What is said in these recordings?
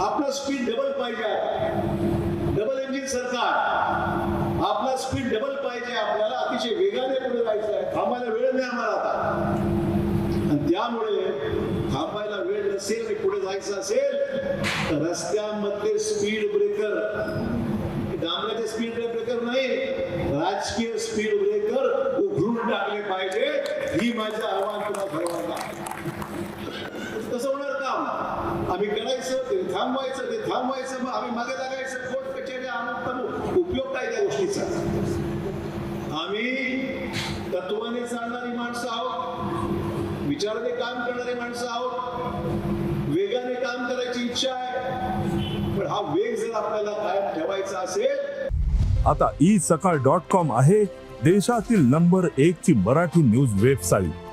आपलं speed double पाहिजे double engine सरकार. आपला स्पीड डबल पाहिजे. आपल्याला अतिशय वेगाने पुढे जायचं आहे थांबायला वेळ नाही आम्हाला आता. आणि त्यामुळे थांबायला वेळ नसेल आणि पुढे जायचं असेल तर रस्त्यामधले स्पीड ब्रेकर डांबऱ्याचे स्पीड ब्रेकर नाही. राजकीय स्पीड ब्रेकर उघडून टाकले पाहिजे. ही माझी आव्हान तुम्हाला सर्वांना कसं होणार काम आम्ही करायचं ते थांबवायचं ते थांबवायचं मग आम्ही मागे लागायचं कोर्ट कचेरी अमुक उपयोग काय त्या गोष्टीचा. आम्ही तत्वाने चालणारी माणसं आहोत विचाराने काम करणारी माणसं आहोत वेगाने काम करायची इच्छा आहे पण हा वेग जर आपल्याला कायम ठेवायचा असेल आता ई सकाळ डॉट कॉम आहे देशातील नंबर एक ची मराठी न्यूज वेबसाईट.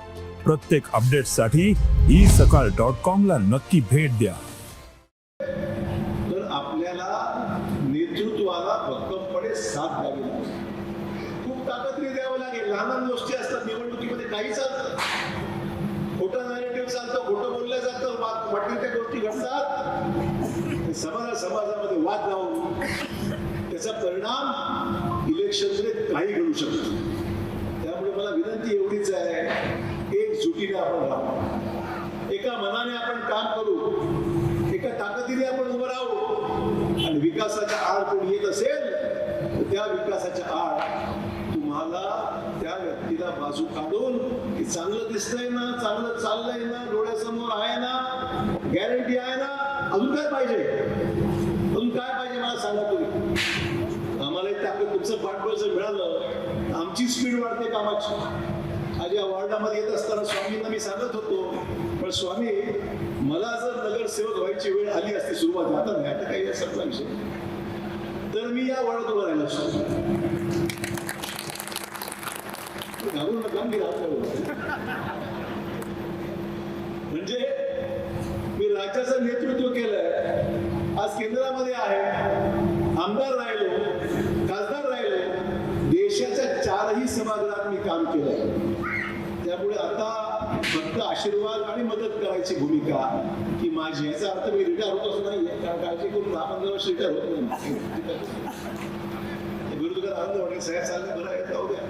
प्रत्येक अपडेटसाठी ई सकाळ डॉट कॉमला नक्की भेट द्या. तर आपल्याला नेतृत्वाला भक्कमपणे साथ द्यावी लागेल. खूप ताकदने द्यावं लागेल. लहान लहान गोष्टी असतात. निवडणुकीमध्ये काही चालतं. खोटं नॅरेटिव्ह चालतं खोटं बोललं जातं. वा- वाटेल त्या गोष्टी घडतात. समाजा समाजामध्ये वाद लावून त्याचा परिणाम इलेक्शनमध्ये काही घडू शकतो त्यामुळे मला विनंती एवढीच आहे. वृत्तीने आपण राहू एका मनाने आपण काम करू एका ताकदीने आपण उभं राहू आणि विकासाच्या आड कोणी येत असेल तर त्या विकासाच्या आड तुम्हाला त्या व्यक्तीला बाजू काढून की चांगलं दिसतंय ना चांगलं चाललंय ना डोळ्यासमोर आहे ना गॅरंटी आहे ना अजून काय पाहिजे? अजून काय पाहिजे मला सांगा तुम्ही? आम्हाला ताकद तुमचं पाठबळ जर मिळालं आमची स्पीड वाढते कामाची. वॉर्डामध्ये येत असताना स्वामींना मी सांगत होतो पण स्वामी मला जर नगरसेवक व्हायची वेळ आली असती सुरुवात आता नाही आता काही सगळा विषय तर मी या वॉर्डात उभा राहिलो असतो. घालून नका मी म्हणजे मी राज्याचं नेतृत्व केलंय. आज केंद्रामध्ये आहे. आमदार राहिलो खासदार राहिलो. देशाच्या चारही सभागृहात मी काम केलंय. त्यामुळे आता फक्त आशीर्वाद आणि मदत करायची भूमिका की माझी याचा अर्थ मी रिटायर होत असं नाही. कारण काळजी करून दहा पंधरा वर्ष रिटायर होत नाही. विरोधकात आनंद वाटेल सगळ्या चालले बरं आहे जाऊ द्या.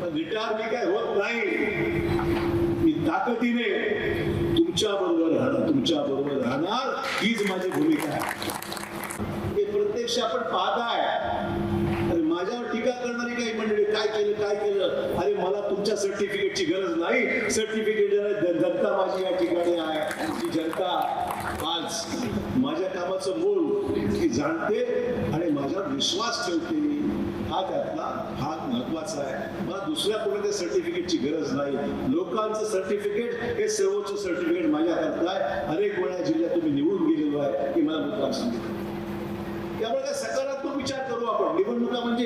पण रिटायर मी काय होत नाही. मी ताकदीने तुमच्या बरोबर राहणार. तुमच्या बरोबर राहणार हीच माझी भूमिका आहे. हे प्रत्यक्ष आपण पाहताय. माझ्यावर टीका करणारी काही मंडळी काय केलं काय केलं? मला तुमच्या सर्टिफिकेटची गरज नाही. सर्टिफिकेट जनता माझी या ठिकाणी आहे. ती जनता आज माझ्या कामाचं मोल ती जाणते आणि माझ्यावर विश्वास ठेवते. हा त्यातला भाग महत्त्वाचा आहे. मला दुसऱ्या कोणत्या सर्टिफिकेटची गरज नाही. लोकांचं सर्टिफिकेट हे सर्वोच्च सर्टिफिकेट माझ्याकरता आहे. अनेक वेळा जिल्ह्यात तुम्ही निवडून गेलेलो आहे हे मला मुद्दाम सांगितलं. त्यामुळे काय सकारात्मक विचार करू आपण. निवडणुका म्हणजे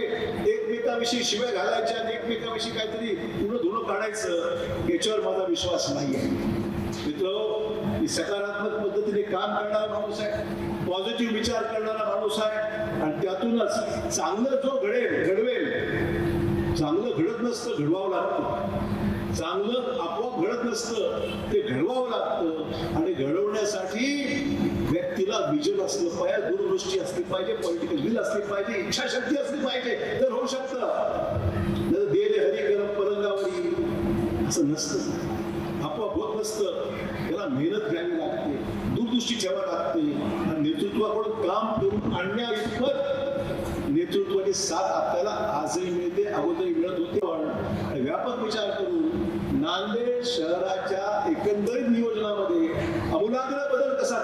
एकमेकाविषयी शिवाय घालायच्या आणि एकमेकाविषयी काहीतरी उडं धुणं काढायचं याच्यावर माझा विश्वास नाही आहे मित्र सकारात्मक पद्धतीने काम करणारा माणूस आहे पॉझिटिव्ह विचार करणारा माणूस आहे आणि त्यातूनच चांगलं जो घडेल घडवेल चांगलं घडत नसतं घडवावं लागतं. चांगलं आपोआप घडत नसतं ते घडवावं लागतं आणि विजन असलं पाहिजे दूरदृष्टी असली पाहिजे पॉलिटिकल विल असली पाहिजे इच्छाशक्ती असली पाहिजे तर होऊ शकतं. देले हरी गरम परंगावरी असं नसतं. आपोआप होत नसतं. त्याला मेहनत घ्यावी लागते दूरदृष्टी ठेवा लागते. आणि नेतृत्वाकडून काम करून आणण्या इतपत नेतृत्वाची साथ आपल्याला आजही मिळते अगोदरही मिळत होते. पण व्यापक विचार करून नांदेड शहराच्या एकंदरीत नियोजन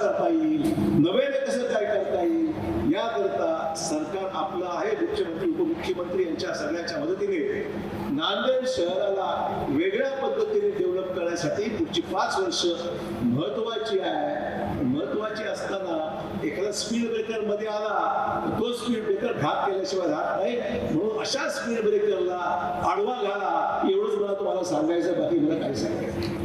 करता येईल. नव्याने कसं काय करता येईल? याकरता सरकार आपलं आहे मुख्यमंत्री उपमुख्यमंत्री यांच्या सगळ्याच्या मदतीने. नांदेड शहराला वेगळ्या पद्धतीने डेव्हलप करण्यासाठी पुढची पाच वर्ष महत्वाची आहे. महत्वाची असताना एखादा स्पीड ब्रेकरमध्ये आला तो स्पीड ब्रेकर घात केल्याशिवाय राहत नाही. म्हणून अशा स्पीड ब्रेकरला आडवा घाला एवढंच मला तुम्हाला सांगायचं बाकी मला काही सांगायचं